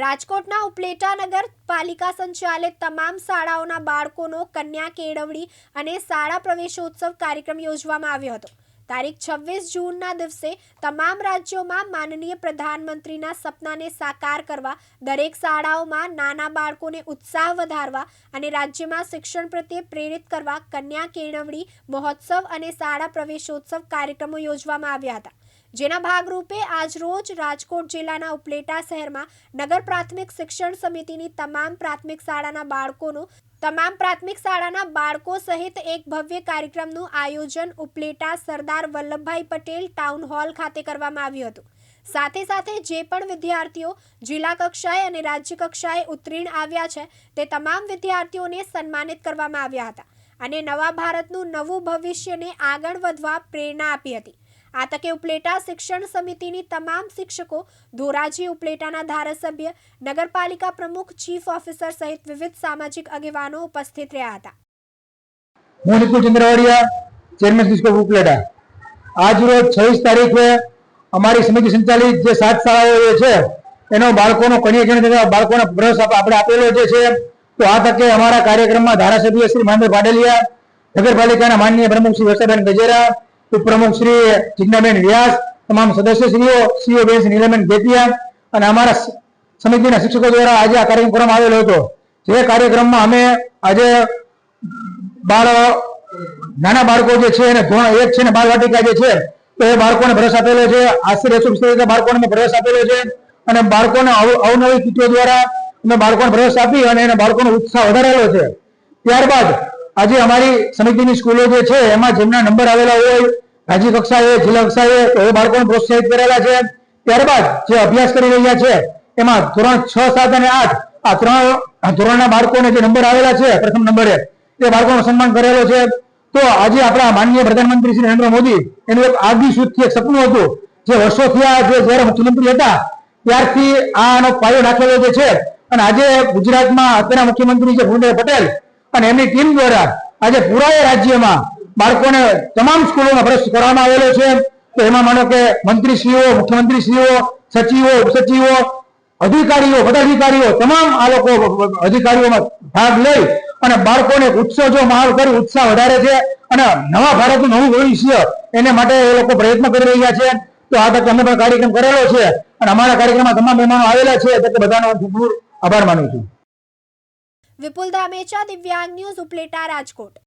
રાજકોટના ઉપલેટા નગરપાલિકા સંચાલિત તમામ શાળાઓના બાળકોનો કન્યા કેળવણી અને શાળા પ્રવેશોત્સવ કાર્યક્રમ યોજવામાં આવ્યો હતો. તારીખ છવ્વીસ જૂનના દિવસે તમામ રાજ્યોમાં માનનીય પ્રધાનમંત્રીના સપનાને સાકાર કરવા, દરેક શાળાઓમાં નાના બાળકોને ઉત્સાહ વધારવા અને રાજ્યમાં શિક્ષણ પ્રત્યે પ્રેરિત કરવા કન્યા કેળવણી, મહોત્સવ અને શાળા પ્રવેશોત્સવ કાર્યક્રમો યોજવામાં આવ્યા હતા. જેના ભાગરૂપે આજરોજ રાજકોટ જિલ્લાના ઉપલેટા શહેરમાં નગર પ્રાથમિક શિક્ષણ સમિતિની તમામ પ્રાથમિક શાળાના બાળકોનું, તમામ પ્રાથમિક શાળાના બાળકો સહિત એક ભવ્ય કાર્યક્રમનું આયોજન ઉપલેટા સરદાર વલ્લભભાઈ પટેલ ટાઉન હોલ ખાતે કરવામાં આવ્યું હતું. સાથે સાથે જે પણ વિદ્યાર્થીઓ જિલ્લા કક્ષાએ અને રાજ્ય કક્ષાએ ઉત્તીર્ણ આવ્યા છે, તે તમામ વિદ્યાર્થીઓને સન્માનિત કરવામાં આવ્યા હતા અને નવા ભારતનું નવું ભવિષ્યને આગળ વધવા પ્રેરણા આપી હતી. આ તકે ઉપલેટા શિક્ષણ સમિતિની તમામ શિક્ષકો ધોરાજી ઉપલેટાના ધારાસભ્ય, નગરપાલિકા પ્રમુખ, ચીફ ઓફિસર સહિત વિવિધ સામાજિક આગેવાનો ઉપસ્થિત રહ્યા હતા. હું નિકુલ ચંદ્રવાડિયા, ચેરમેન શિક્ષક ઉપલેટા. આજ રોજ છવ્વીસ તારીખે અમારી સમિતિ સંચાલિત જે સાત શાળાઓ છે, એનો બાળકોનો કન્યા બાળકોને બ્રશ આપણે આપેલો જે છે, તો આ તકે અમારા કાર્યક્રમમાં ધારાસભ્ય શ્રી મહેન્દ્ર પાડેલિયા, નગરપાલિકાના માનનીય પ્રમુખ શ્રી વર્ષાબેન ગજેરા ઉપપ્રમુખ શ્રી જિજ્ઞાબેન વ્યાસ, તમામ સદસ્યશ્રીઓ, સીઓ બેન નીલમબેન ગેતિયા અને અમારા સમિતિના શિક્ષકો દ્વારા આજે આ કાર્યક્રમ આવેલો હતો. જે કાર્યક્રમમાં અમે આજે બાળ, નાના બાળકો જે છે એને ધોરણ એક છે ને બાળ વાટિકા જે છે, તો એ બાળકોને પ્રવેશ આપેલો છે. આશરે એકસો બાળકોને પ્રવેશ આપેલો છે. અને બાળકોને અવ- અવનવી કૃતિઓ દ્વારા અમે બાળકોને પ્રવેશ આપી અને એને બાળકોનો ઉત્સાહ વધારેલો છે. ત્યારબાદ આજે અમારી સમિતિની સ્કૂલો જે છે, એમાં જેમના નંબર આવેલા હોય રાજ્ય કક્ષાએ, જિલ્લા કક્ષાએ એ બાળકોને પ્રોત્સાહિત કરેલા છે. ત્યારબાદ જે અભ્યાસ કરી રહ્યા છે, એમાં ધોરણ છ, સાત અને આઠ, આ ત્રણ ધોરણના બાળકોને જે નંબર આવેલા છે, પ્રથમ નંબરે તે બાળકોનું સન્માન કરેલો છે. તો આજે આપણા માનનીય પ્રધાનમંત્રી શ્રી નરેન્દ્ર મોદી, એનું એક આગવી સૂચથી એક સપનું હતું. જે વર્ષોથી આ જે જયારે મુખ્યમંત્રી હતા, ત્યારથી આનો પાયો નાખેલો જે છે. અને આજે ગુજરાતમાં અત્યારના મુખ્યમંત્રી છે ભૂપેન્દ્ર પટેલ અને એમની ટીમ દ્વારા આજે પૂરા રાજ્યમાં બાળકોને તમામ સ્કૂલોમાં ભ્રષ્ટ કરવામાં આવેલો છે. તો એમાં માનો કે મંત્રીશ્રીઓ, મુખ્યમંત્રીશ્રીઓ, સચિવો, ઉપસચિવો, અધિકારીઓ, પદાધિકારીઓ, તમામ આ લોકો અધિકારીઓમાં ભાગ લઈ અને બાળકોને ઉત્સવ જો માહોલ કરી ઉત્સાહ વધારે છે અને નવા ભારતનું નવું ભવિષ્ય એને માટે એ લોકો પ્રયત્ન કરી રહ્યા છે. તો આ તમે પણ કાર્યક્રમ કરેલો છે અને અમારા કાર્યક્રમમાં તમામ મહેમાનો આવેલા છે. તો બધાનો હું આભાર માનું છું. વિપુલ ધામેચા દિવ્યાંગ ન્યૂઝ ઉપલેટા રાજકોટ.